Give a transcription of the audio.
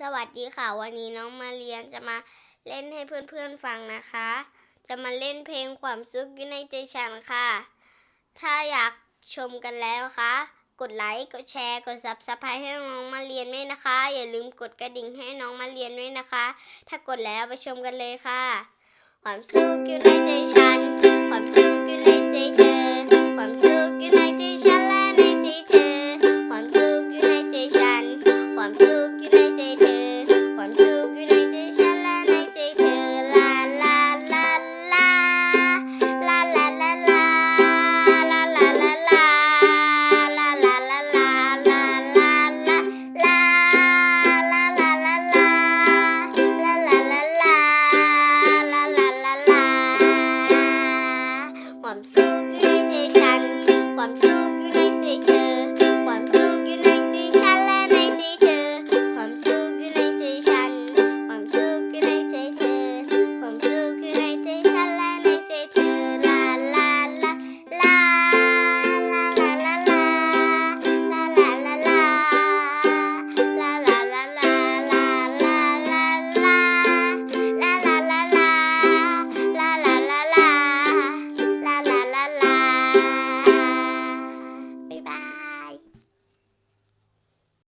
สวัสดีค่ะ วันนี้น้องมาเรียนจะมาเล่นให้เพื่อนๆฟังนะคะ จะมาเล่นเพลงความสุขอยู่ในใจฉันค่ะ ถ้าอยากชมกันแล้วคะ กดไลค์กดแชร์กด subscribe ให้น้องมาเรียนด้วยนะคะ อย่าลืมกดกระดิ่งให้น้องมาเรียนด้วยนะคะ ถ้ากดแล้วไปชมกันเลยค่ะ ความสุขอยู่ในใจ ความสุขอยู่ในใฉัน ความสุข